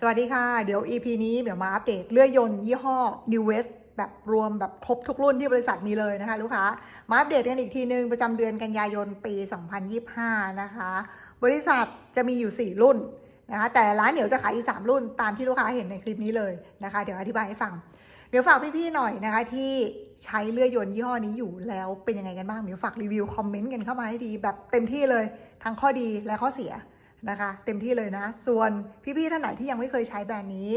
สวัสดีค่ะ เดี๋ยว EP นี้เดี๋ยวมาอัปเดตเลื่อยยนต์ยี่ห้อ New West แบบรวมแบบครบทุกรุ่นที่บริษัทมีเลยนะคะ ลูกค้า มาอัปเดตกันอีกทีนึง ประจำเดือนกันยายนปี 2025 นะคะ บริษัทจะมีอยู่ 4 รุ่นนะคะแต่ร้านเหนียวจะขายอยู่ 3 รุ่นตามที่ลูกค้าเห็นในคลิปนี้เลยนะคะ เดี๋ยวอธิบายให้ฟังเดี๋ยวฝากพี่ๆหน่อยนะคะ ที่ใช้เลื่อยยนต์ยี่ห้อนี้อยู่แล้วเป็นยังไงกันบ้างเดี๋ยวฝากรีวิวคอมเมนต์กันเข้ามาให้ดีแบบเต็มที่เลยทั้งข้อดีและข้อเสีย นะคะ เต็มที่เลยนะ ส่วนพี่ๆท่านไหนที่ยังไม่เคยใช้แบรนด์นี้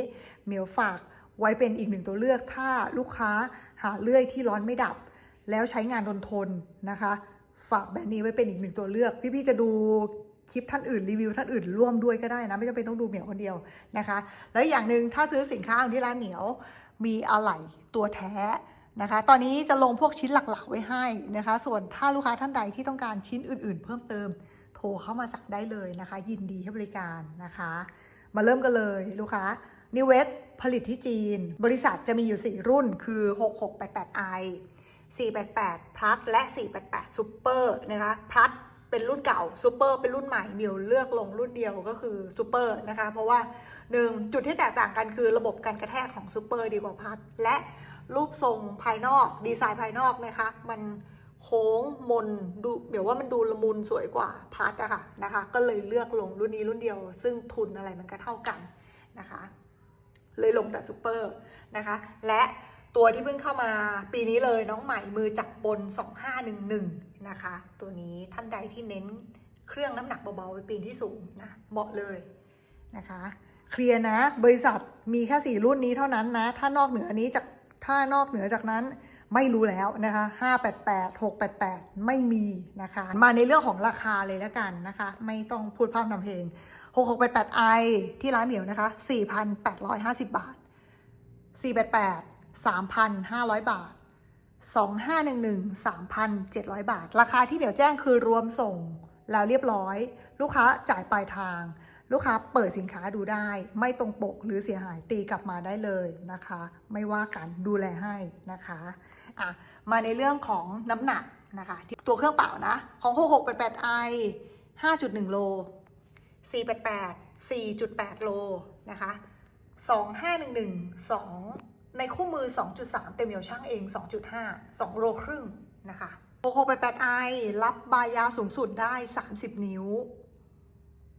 เหมียวฝากไว้เป็นอีกหนึ่งตัวเลือกถ้าลูกค้าหาเลื่อยที่ร้อนไม่ดับ แล้วใช้งานทนทนนะคะ ฝากแบรนด์นี้ไว้เป็นอีกหนึ่งตัวเลือก พี่ๆจะดูคลิปท่านอื่นรีวิวท่านอื่นร่วมด้วยก็ได้นะ ไม่จำเป็นต้องดูเหมียวคนเดียวนะคะ แล้วอย่างหนึ่งถ้าซื้อสินค้าของที่ร้านเหมียวมีอะไหล่ตัวแท้นะคะ ตอนนี้จะลงพวกชิ้นหลักๆไว้ให้นะคะ ส่วนถ้าลูกค้าท่านใดที่ต้องการชิ้นอื่น ๆ เพิ่มเติม โทรเข้ามาสั่งได้เลยนะคะ ยินดีให้บริการนะคะ มาเริ่มกันเลยลูกค้า New West ผลิตที่จีน บริษัทจะมีอยู่ 4 รุ่นคือ 6688i 488 plus และ 488 super นะคะ plus เป็นรุ่นเก่า super เป็นรุ่นใหม่มิวเลือกลงรุ่นเดียวก็คือ super นะคะ เพราะว่าหนึ่งจุดที่แตกต่างกันคือระบบการกระแทกของ super ดีกว่า plus และรูปทรงภายนอกดีไซน์ภายนอกนะคะ มัน โค้งมนดูเดี๋ยวว่ามันดูละมุนสวยกว่าพัดอะค่ะนะคะ ก็เลยเลือกลงรุ่นนี้รุ่นเดียว ซึ่งทุนอะไรมันก็เท่ากันนะคะ เลยลงแต่ซูเปอร์นะคะ และตัวที่เพิ่งเข้ามาปีนี้เลยน้องใหม่มือจับบน 2511 นะคะ ตัวนี้ท่านใดที่เน้นเครื่องน้ำหนักเบาๆไปปีนที่สูงนะเหมาะเลยนะคะ เคลียร์นะ บริษัทมีแค่ 4 รุ่นนี้เท่านั้นนะ ถ้านอกเหนือนี้จากถ้านอกเหนือจากนั้น ไม่รู้แล้วนะคะ588 688 ไม่มีนะคะ มาในเรื่องของราคาเลยแล้วกันนะคะ ไม่ต้องพูดพร่ำทำเพลง 6688i ที่ร้านเหมียวนะคะ 4,850 บาท 488 3,500 บาท 2511 3,700 บาท ราคาที่เหมียวแจ้งคือรวมส่งแล้วเรียบร้อย ลูกค้าจ่ายปลายทาง ลูกค้าเปิดสินค้าดูได้ ไม่ตรงปกหรือเสียหายตีกลับมาได้เลยนะคะ ไม่ว่ากันดูแลให้นะคะอะมาในเรื่องของน้ำหนักนะคะ ตัวเครื่องเป่านะ ของ 6688i 5.1 โล 488 4.8 โลนะคะ2511 2 ในคู่มือ 2.3 เต็มเหมียวช่างเอง 2.5 2 โลครึ่งนะคะ 6688i รับบายาวสูงสุดได้ 30 นิ้ว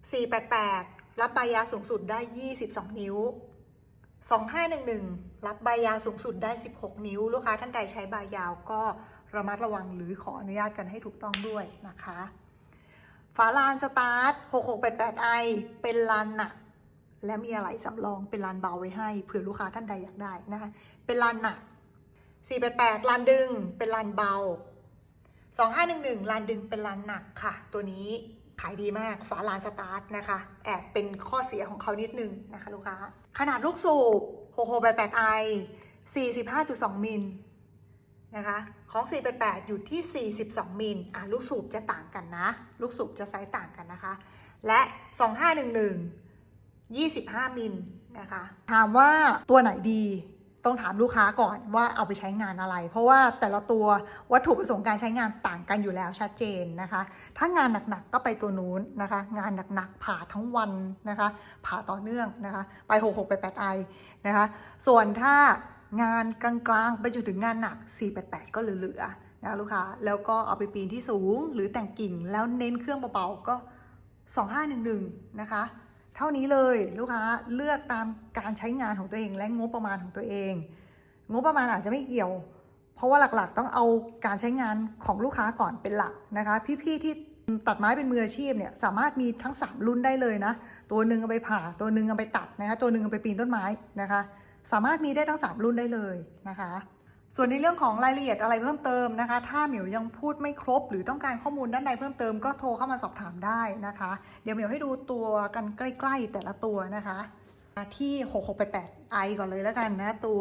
488 รับใบยาวสูงสุดได้ 22 นิ้ว 2511 รับใบยาวสูงสุดได้ 16 นิ้ว ลูกค้าท่านใดใช้ใบยาวก็ระมัดระวังหรือขออนุญาตกันให้ถูกต้องด้วยนะคะ ฝาลานสตาร์ท 6688i เป็นลานหนัก และมีอะไรสำรองเป็นลานเบาไว้ให้เผื่อลูกค้าท่านใดอยากได้นะคะ เป็นลานหนัก 488 ลานดึงเป็นลานเบา 2511 ลานดึงเป็นลานหนักค่ะ ตัวนี้ ขายดีมากฝาลานสตาร์ทนะคะ แอบเป็นข้อเสียของเขานิดนึงนะคะลูกค้า ขนาดลูกสูบ 6688i 45.2 มิลนะคะของ 488 อยู่ที่ 42 มิลอะลูกสูบจะต่างกันนะ ลูกสูบจะไซส์ต่างกันนะคะ และ 2511 25 มิลนะคะ ถามว่าตัวไหนดี ต้องถามลูกค้าก่อนว่าเอาไปใช้งานอะไร เพราะว่าแต่ละตัววัตถุประสงค์การใช้งานต่างกันอยู่แล้วชัดเจนนะคะ ถ้างานหนักๆก็ไปตัวนู้นนะคะ งานหนักๆผ่าทั้งวันนะคะ ผ่าต่อเนื่องนะคะ ไป 66 ไป 8i นะคะ ส่วนถ้างานกลางๆ ไปจนถึงงานหนัก 488 ก็เหลือๆนะลูกค้าแล้วก็เอาไปปีนที่สูงหรือแต่งกิ่งแล้วเน้นเครื่องเบาๆก็ 2511 นะคะ ท่านี้เลยลูกค้าเลือกตามการใช้งานของตัวเองและงบประมาณของตัวเอง งบประมาณอาจจะไม่เกี่ยว เพราะว่าหลักๆ ต้องเอาการใช้งานของลูกค้าก่อนเป็นหลักนะคะ พี่ๆที่ตัดไม้เป็นมืออาชีพเนี่ยสามารถมีทั้ง 3 รุ่นได้เลยนะ ตัวหนึ่งเอาไปผ่า ตัวหนึ่งเอาไปตัดนะคะตัวหนึ่งเอาไปปีนต้นไม้นะคะ สามารถมีได้ทั้ง 3 รุ่นได้เลยนะคะ ส่วนในเรื่องของรายละเอียดอะไรเพิ่มเติมนะคะ ถ้าเหมียวยังพูดไม่ครบ หรือต้องการข้อมูลด้านใดเพิ่มเติมก็โทรเข้ามาสอบถามได้นะคะ เดี๋ยวเหมียวให้ดูตัวกันใกล้ ๆ แต่ละตัวนะคะ ที่ 6688i ก่อนเลยแล้วกันนะตัว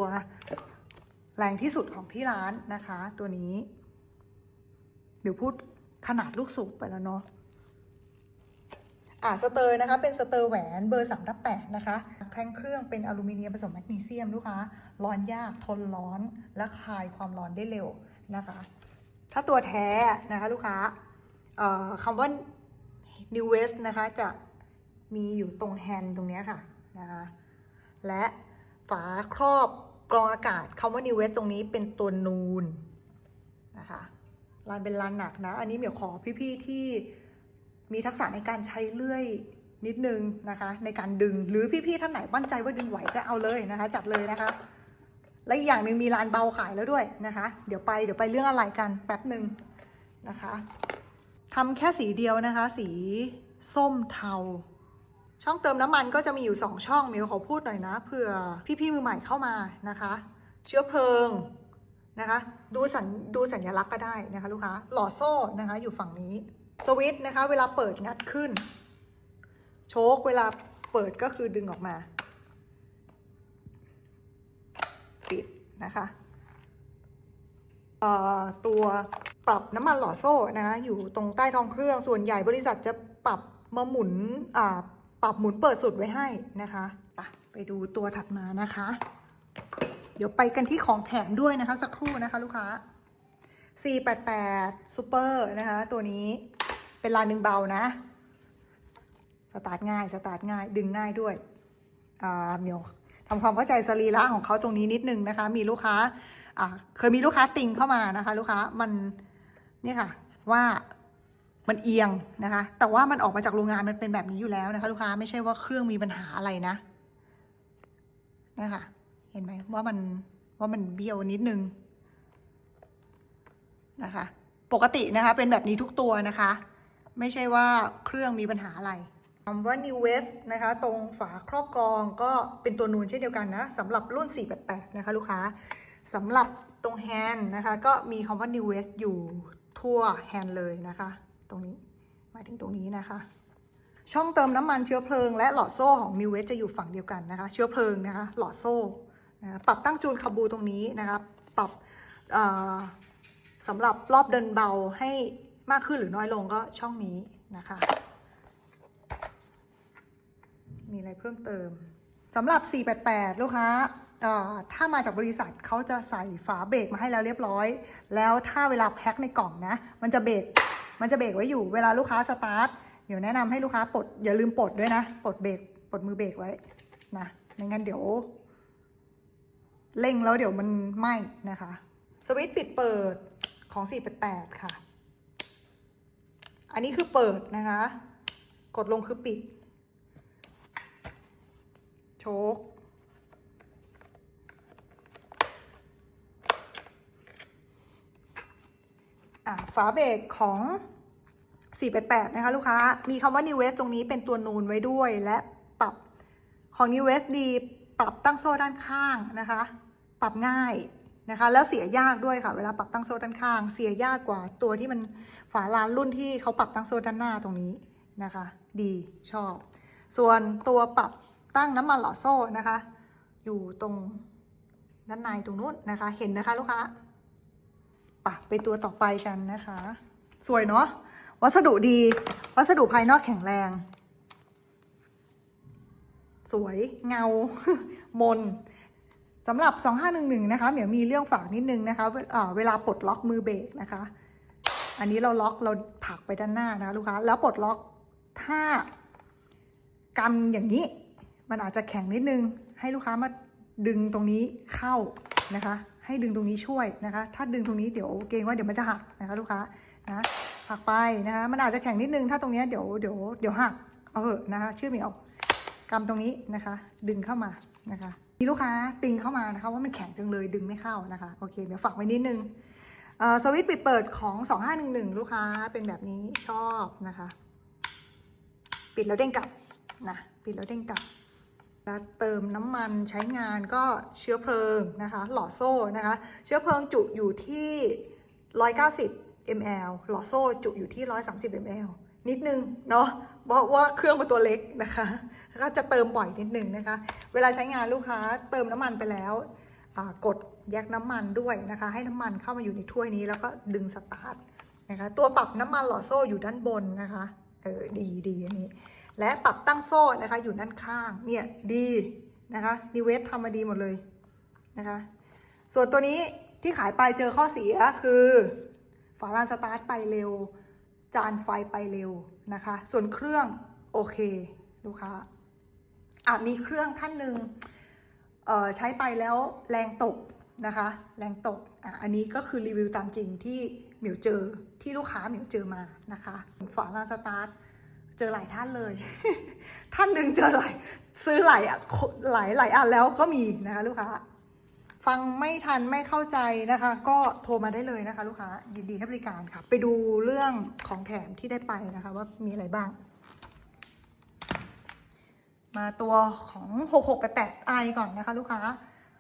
แรงที่สุดของที่ร้านนะคะ ตัวนี้เดี๋ยวพูดขนาดลูกสูบไปแล้วเนาะ อ่าสเตอร์นะคะเป็นสเตอร์แหวนเบอร์สามทับแปดนะคะแท่งเครื่องเป็นอลูมิเนียมผสมแมกนีเซียมลูกค้าร้อนยากทนร้อนและคลายความร้อนได้เร็วนะคะ ถ้าตัวแท้นะคะลูกค้าเอ่อคำว่า New West นะคะจะมีอยู่ตรงแฮนด์ตรงเนี้ยค่ะนะคะและฝาครอบกรองอากาศคำว่า New West ตรงนี้เป็นตัวนูนนะคะลานเป็นลานหนักนะ อันนี้เหมียวขอพี่ๆที่ มีทักษะในการใช้เลื่อยนิดนึงนะคะ ในการดึงหรือพี่ๆท่านไหนมั่นใจว่าดึงไหวก็เอาเลยนะคะ จัดเลยนะคะ และอีกอย่างหนึ่งมีลานเบาขายแล้วด้วยนะคะ เดี๋ยวไปเดี๋ยวไปเรื่องอะไรกันแป๊บหนึ่งนะคะทำแค่สีเดียวนะคะ สีส้มเทา ช่องเติมน้ำมันก็จะมีอยู่ 2 ช่องมิวขอพูดหน่อยนะเผื่อพี่ๆมือใหม่เข้ามานะคะ เชื้อเพลิงนะคะ ดูสัญดูสัญลักษณ์ก็ได้นะคะ ลูกค้าหล่อโซ่นะคะ อยู่ฝั่งนี้ สวิตช์นะคะ เวลาเปิดงัดขึ้น โชคเวลาเปิดก็คือดึงออกมา ปิดนะคะตัวปรับน้ำมันหล่อโซ่นะคะอยู่ตรงใต้ท้องเครื่องส่วนใหญ่บริษัทจะปรับมาหมุนปรับหมุนเปิดสุดไว้ให้นะคะไปไปดูตัวถัดมานะคะ เดี๋ยวไปกันที่ของแถมด้วยนะคะ สักครู่นะคะลูกค้า 488 Super นะคะ ตัวนี้ เป็นลายหนึ่งเบานะ สตาร์ทง่าย สตาร์ทง่าย ดึงง่ายด้วยอ่าเมียวทำความเข้าใจสรีระของเขาตรงนี้นิดนึงนะคะ มีลูกค้าเคยมีลูกค้าติงเข้ามานะคะ ลูกค้ามันนี่ค่ะ ว่ามันเอียงนะคะ แต่ว่ามันออกมาจากโรงงานมันเป็นแบบนี้อยู่แล้วนะคะ ลูกค้าไม่ใช่ว่าเครื่องมีปัญหาอะไรนะนี่ค่ะ เห็นไหมว่ามันว่ามันเบี้ยวนิดนึงนะคะ ปกตินะคะ เป็นแบบนี้ทุกตัวนะคะ ไม่ใช่ว่าเครื่องมีปัญหาอะไรคำว่า New West นะคะ ตรงฝาครอบกรองก็เป็นตัวนูนเช่นเดียวกันนะสำหรับรุ่น 488 นะคะลูกค้าสำหรับตรงแฮนด์นะคะก็มีคำว่า New West อยู่ทั่วแฮนด์เลยนะคะ ตรงนี้หมายถึงตรงนี้นะคะ ช่องเติมน้ำมันเชื้อเพลิงและหลอดโซ่ของ New West จะอยู่ฝั่งเดียวกันนะคะ เชื้อเพลิงนะคะหลอดโซ่นะะปรับตั้งจูนคาบูตรงนี้นะคะปรับสำหรับรอบเดินเบาให้ มากขึ้นหรือน้อยลงก็ช่องนี้นะคะ มีอะไรเพิ่มเติมสำหรับ 488 ลูกค้าถ้ามาจากบริษัทเขาจะใส่ฝาเบรกมาให้แล้วเรียบร้อย แล้วถ้าเวลาแพ็คในกล่องนะ มันจะเบรก มันจะเบรกไว้อยู่ เวลาลูกค้าสตาร์ท เดี๋ยวแนะนำให้ลูกค้าปลด อย่าลืมปลดด้วยนะ ปลดเบรก ปลดมือเบรกไว้นะ ไม่งั้นเดี๋ยวเร่งแล้วเดี๋ยวมันไหม้นะคะ สวิตช์ปิดเปิดของ 488 ค่ะ อันนี้คือเปิดนะคะ กดลงคือปิด โชคฝาเบรกของ488 นะคะ ลูกค้า มีคำว่า New West ตรงนี้เป็นตัวนูนไว้ด้วยและปรับของ New West ดี ปรับตั้งโซ่ด้านข้างนะคะ ปรับง่าย นะคะ แล้วเสียยากด้วยค่ะ เวลาปรับตั้งโซ่ด้านข้าง เสียยากกว่าตัวที่มันฝาลานรุ่นที่เขาปรับตั้งโซ่ด้านหน้าตรงนี้นะคะ ดีชอบ ส่วนตัวปรับตั้งน้ำมันหล่อโซ่นะคะ อยู่ตรงด้านในตรงนู้นนะคะ เห็นนะคะลูกค้าปะไปตัวต่อไปกันนะคะ สวยเนาะวัสดุดี วัสดุภายนอกแข็งแรง สวยเงา มน สำหรับ 2511 นะคะเหมียวมีเรื่องฝากนิดนึงนะคะเอ่อเวลาปลดล็อกมือเบรกนะคะ อันนี้เราล็อกเราผลักไปด้านหน้านะคะลูกค้าแล้วปลดล็อกถ้ากำอย่างนี้ มันอาจจะแข็งนิดนึง ให้ลูกค้ามาดึงตรงนี้เข้านะคะ ให้ดึงตรงนี้ช่วยนะคะ ถ้าดึงตรงนี้เดี๋ยวเกรงว่าเดี๋ยวมันจะหักนะคะ ลูกค้านะหักไปนะคะมันอาจจะแข็งนิดนึง ถ้าตรงนี้เดี๋ยวเดี๋ยวเดี๋ยวหักเอาเหอะนะคะ ชื่อเหมียวกำตรงนี้นะคะ ดึงเข้ามานะคะ มีลูกค้าติงเข้ามานะคะว่ามันแข็งจังเลยดึงไม่เข้านะคะโอเคเดี๋ยวฝากไว้นิดนึงเอ่อสวิตช์ปิดเปิดของ 2511 ลูกค้าเป็นแบบนี้ชอบนะคะ ปิดแล้วเด้งกลับนะปิดแล้วเด้งกลับแล้วเติมน้ำมันใช้งานก็เชื้อเพลิงนะคะ หล่อโซ่นะคะ เชื้อเพลิงจุอยู่ที่ 190 ml หล่อโซ่จุอยู่ที่ 130 ml นิดนึงเนาะเพราะว่าเครื่องมันตัวเล็กนะคะ ก็จะเติมบ่อยนิดนึงนะคะ เวลาใช้งานลูกค้าเติมน้ำมันไปแล้วกดแยกน้ำมันด้วยนะคะ ให้น้ำมันเข้ามาอยู่ในถ้วยนี้แล้วก็ดึงสตาร์ทนะคะ ตัวปรับน้ำมันหล่อโซ่อยู่ด้านบนนะคะ เออดีดีอันนี้ และปรับตั้งโซ่นะคะอยู่ด้านข้าง เนี่ยดีนะคะดีเวสทำมาดีหมดเลยนะคะ ส่วนตัวนี้ที่ขายไปเจอข้อเสียคือ ฝาลานสตาร์ทไปเร็ว จานไฟไปเร็วนะคะ ส่วนเครื่องโอเค ลูกค้า อาจมีเครื่องท่านหนึ่งใช้ไปแล้วแรงตกนะคะ แรงตกอะอันนี้ก็คือรีวิวตามจริงที่เหมิวเจอที่ลูกค้าเหมิวเจอมานะคะฝาลานสตาร์ทเจอหลายท่านเลย ท่านหนึ่งเจอหลายซื้อหลายอะหลายหลายอันแล้วก็มีนะคะลูกค้า ฟังไม่ทันไม่เข้าใจนะคะ ก็โทรมาได้เลยนะคะ ลูกค้ายินดีให้บริการค่ะ ไปดูเรื่องของแถมที่ได้ไปนะคะ ว่ามีอะไรบ้าง มาตัวของ 6688ไอก่อนนะคะลูกค้า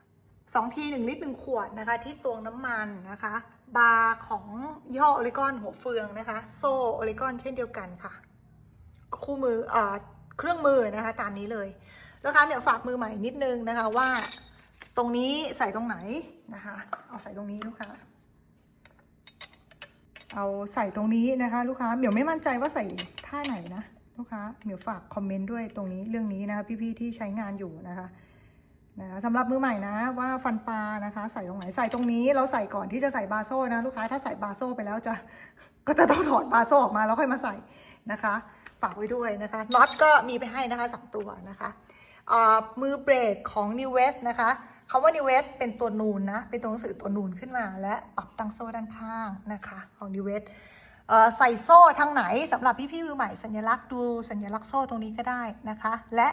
2ที1ลิตร1ขวดนะคะ ที่ตวงน้ำมันนะคะ บาร์ของยี่ห้อโอเลกอนหัวเฟืองนะคะ โซ่โอเลกอนเช่นเดียวกันค่ะ คู่มือเอ่อเครื่องมือนะคะตามนี้เลยลูกค้าเดี๋ยวฝากมือใหม่นิดนึงนะคะว่า ตรงนี้ใส่ตรงไหนนะคะ เอาใส่ตรงนี้ลูกค้าเอาใส่ตรงนี้นะคะ ลูกค้าเหมียวไม่มั่นใจว่าใส่ท่าไหนนะ ลูกค้าเหมียวฝากคอมเมนต์ด้วยตรงนี้เรื่องนี้นะคะพี่ๆที่ใช้งานอยู่นะคะนะสำหรับมือใหม่นะว่าฟันปลานะคะใส่ตรงไหนใส่ตรงนี้เราใส่ก่อนที่จะใส่บาโซ่นะลูกค้าถ้าใส่บาโซ่ไปแล้วจะก็จะต้องถอดบาโซ่ออกมาแล้วค่อยมาใส่นะคะฝากไว้ด้วยนะคะน็อตก็มีไปให้นะคะสองตัวนะคะมือเบรกของ New West นะคะคำว่า New West เป็นตัวนูนนะเป็นตัวหนังสือตัวนูนขึ้นมา และปรับตั้งโซ่ด้านข้างนะคะของ New West เอ่อ ใส่โซ่ทางไหนสำหรับพี่ๆมือใหม่สัญลักษณ์ดูสัญลักษณ์โซ่ตรงนี้ก็ได้นะคะ และ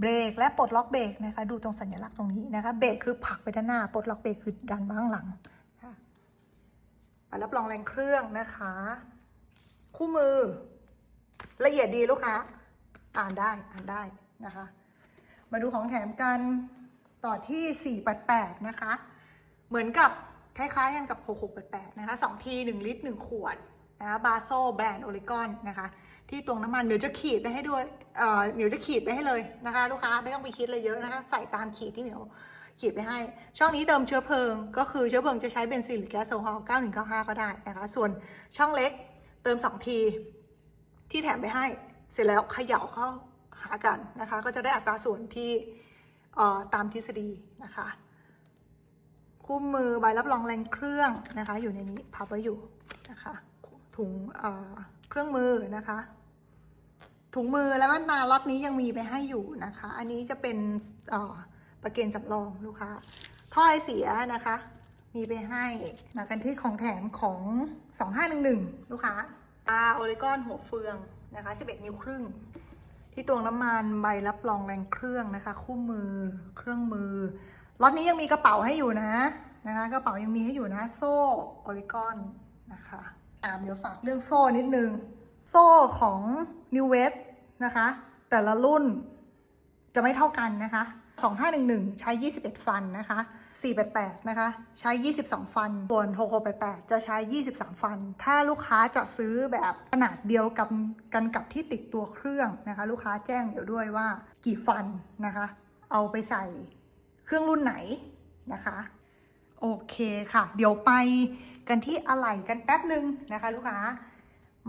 เบรกและปลดล็อกเบรกนะคะ ดูตรงสัญลักษณ์ตรงนี้นะคะเบรกคือผลักไปด้านหน้าปลดล็อกเบรกคือดันมาข้างหลังไปรับรองแรงเครื่องนะคะ คู่มือ ละเอียดดีลูกค้าอ่านได้อ่านได้นะคะ มาดูของแถมกันต่อที่ 488 นะคะ เหมือนกับคล้ายๆกันกับ 6688 นะคะ 2 ที 1 ลิตร 1 ขวด นะคะบาโซแบรนด์โอริกอนนะคะ ที่ตวงน้ำมันเดี๋ยวจะขีดไปให้ด้วยเอ่อเดี๋ยวจะขีดไปให้เลยนะคะ ลูกค้าไม่ต้องไปคิดอะไรเยอะนะคะ ใส่ตามขีดที่เหมียวขีดไปให้ ช่องนี้เติมเชื้อเพลิง ก็คือเชื้อเพลิงจะใช้เบนซินหรือแก๊สโซฮอล์9195 ก็ได้นะคะ ส่วนช่องเล็กเติม 2 ที ที่แถมไปให้ เสร็จแล้วเขย่าเข้าหากันนะคะ ก็จะได้อัตราส่วนที่เอ่อตามทฤษฎีนะคะ คู่มือใบรับรองแรงเครื่องนะคะ อยู่ในนี้พับไว้อยู่ ถุงเเครื่องมือนะคะ ถุงมือและแว่นตาล็อตนี้ยังมีไปให้อยู่นะคะ อันนี้จะเป็นประเกนจำลองลูกค้าถ้อยเสียนะคะ มีไปให้มากันที่ของแถมของ 2511 ลูกค้าตาโอเลกอนหัวเฟืองนะคะ 11 นิ้วครึ่ง ที่ตวงน้ำมันใบรับรองแรงเครื่องนะคะ คู่มือเครื่องมือล็อตนี้ยังมีกระเป๋าให้อยู่นะนะคะกระเป๋ายังมีให้อยู่นะ โซ่โอเลกอนนะคะ อ่าเดี๋ยวฝากเรื่องโซ่นิดนึง โซ่ของ New West นะคะ แต่ละรุ่นจะไม่เท่ากันนะคะ 2511 ใช้ 21 ฟันนะคะ 488 นะคะ ใช้ 22 ฟัน ส่วน 6688 จะใช้ 23 ฟัน ถ้าลูกค้าจะซื้อแบบขนาดเดียวกับกันกับที่ติดตัวเครื่องนะคะ ลูกค้าแจ้งเดี๋ยวด้วยว่ากี่ฟันนะคะ เอาไปใส่เครื่องรุ่นไหนนะคะ โอเคค่ะ เดี๋ยวไป กันที่อะไหล่กันแป๊บหนึ่งนะคะ ลูกค้า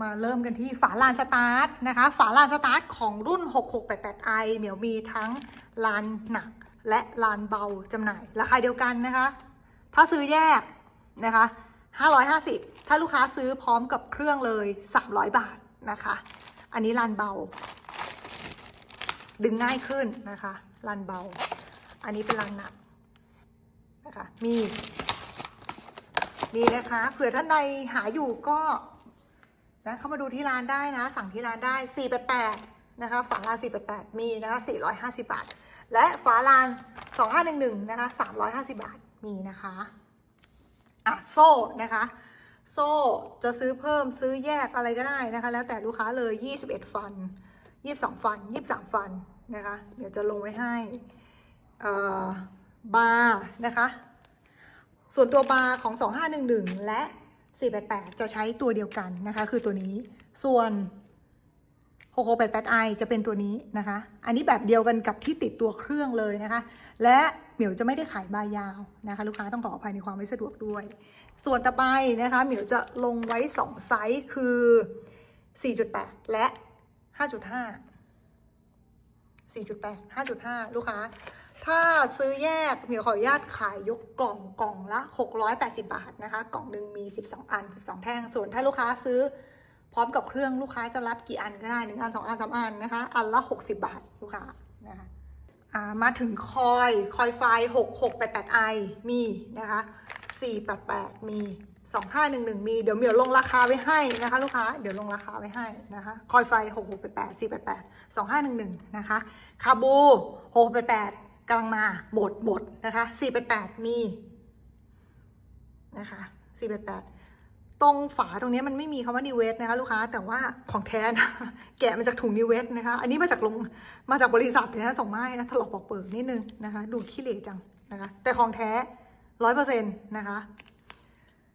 มาเริ่มกันที่ฝาลานสตาร์ทนะคะ ฝาลานสตาร์ทของรุ่น 6688i เหมียวมีทั้งลานหนักและลานเบาจำหน่าย ราคาเดียวกันนะคะ ถ้าซื้อแยกนะคะ 550 ถ้าลูกค้าซื้อพร้อมกับเครื่องเลย 300 บาทนะคะ อันนี้ลานเบา ดึงง่ายขึ้นนะคะลานเบา อันนี้เป็นลานหนักนะคะ มี มีนะคะเผื่อท่านใดหาอยู่ก็นะเข้ามาดูที่ร้านได้นะ สั่งที่ร้านได้ 488 นะคะ ฝาลาน 488 มีนะคะ 450 บาท และฝาลาน 2511 นะคะ 350 บาท มีนะคะ อะ โซ่นะคะ โซ่จะซื้อเพิ่มซื้อแยกอะไรก็ได้นะคะ แล้วแต่ลูกค้าเลย 21 ฟัน 22 ฟัน 23 ฟันนะคะ เดี๋ยวจะลงไว้ให้ เอ่อ บาร์นะคะ ส่วนตัวบาร์ของ 2511 และ 488 จะใช้ตัวเดียวกันนะคะ คือตัวนี้ ส่วน 6688i จะเป็นตัวนี้นะคะ อันนี้แบบเดียวกันกับที่ติดตัวเครื่องเลยนะคะ และเหมียวจะไม่ได้ขายบายาวนะคะ ลูกค้าต้องขออภัยในความไม่สะดวกด้วย ส่วนต่อไปนะคะเหมียวจะลงไว้ 2 ไซส์คือ 4.8 และ 5.5 4.8 5.5 ลูกค้า ถ้าซื้อแยกเมียวขออนุญาตขายยกกล่องกล่องละ 680 บาทนะคะ กล่องหนึ่งมี 12 อัน 12 แท่ง ส่วนถ้าลูกค้าซื้อพร้อมกับเครื่องลูกค้าจะรับกี่อันก็ได้หนึ่งอันสองอันสามอันนะคะ อันละ 60 บาทลูกค้านะคะามาถึงคอยคอยไฟหกหกแปดแปดไอมีนะคะสี่แปดแปดมีสองห้าหนึ่งหนึ่งมี เดี๋ยวเมียวลงราคาไว้ให้นะคะ ลูกค้า เดี๋ยวลงราคาไว้ให้นะคะ คอยไฟหกหกแปดแปดสี่แปดแปดสองห้าหนึ่งหนึ่งนะคะ คาบูห กแปดแปดกำลังมาหมดหมดนะคะสี่แปดแปดมีนะคะสี่แปดแปดตรงฝาตรงนี้มันไม่มีคำว่านิเวสนะคะลูกค้าแต่ว่าของแท้นะแกะมาจากถุงนิเวสนะคะ อันนี้มาจากลงมาจากบริษัทเลยนะส่งมาให้นะถลอกปอกเปิกนิดนึงนะคะ ดูขี้เหร่จังนะคะ แต่ของแท้ร้อยเปอร์เซ็นต์นะคะ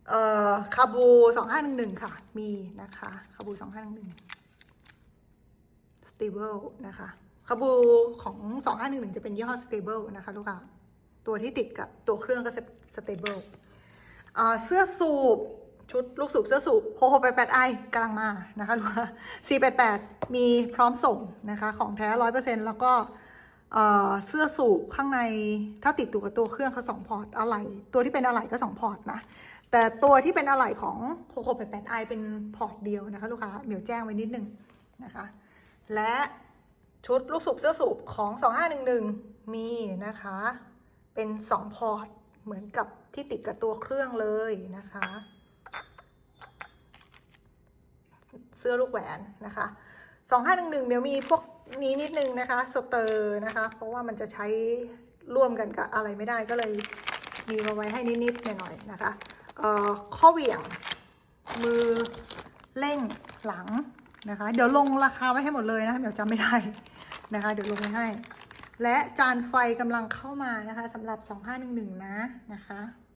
เอ่อคาบูสองห้าหนึ่งหนึ่งค่ะ มีนะคะคาบูสองห้าหนึ่งหนึ่งสเตเบิลนะคะ คาบูของสองห้าหนึ่งหนึ่งจะเป็นยี่ห้อสเตเบิลนะคะลูกค้าตัวที่ติดกับตัวเครื่องก็สเตเบิลเสื้อสูบชุดลูกสูบเสื้อสูบโฮโฮแปดแปดไอกำลังมานะคะลูกค้าสี่แปดแปดมีพร้อมส่งนะคะของแท้ร้อยเปอร์เซ็นต์แล้วก็เสื้อสูบข้างในถ้าติดตัวกับตัวเครื่องเขาสองพอร์ตอะไหล่ตัวที่เป็นอะไหล่ก็สองพอร์ตนะ แต่ตัวที่เป็นอะไหล่ของโฮโฮแปดแปดไอเป็นพอร์ตเดียวนะคะลูกค้าเหมียวแจ้งไว้นิดนึงนะคะ และ ชุดลูกสูบเสื้อสูบของ 2511 มีนะคะ เป็น 2 พอร์ต เหมือนกับที่ติดกับตัวเครื่องเลยนะคะ เสื้อลูกแหวนนะคะ 2511 เดี๋ยวมีพวกนี้นิดนึงนะคะสเตอร์นะคะ เพราะว่ามันจะใช้ร่วมกันกับอะไรไม่ได้ก็เลยมีมาไว้ให้นิดๆหน่อยๆนะคะเอ่อข้อเหวี่ยงมือเร่งหลัง นะคะ เดี๋ยวลงราคาไว้ให้หมดเลยนะคะเดี๋ยวจำไม่ได้นะคะ เดี๋ยวลงไว้ให้ และจานไฟกำลังเข้ามานะคะสำหรับ 2511 นะนะคะ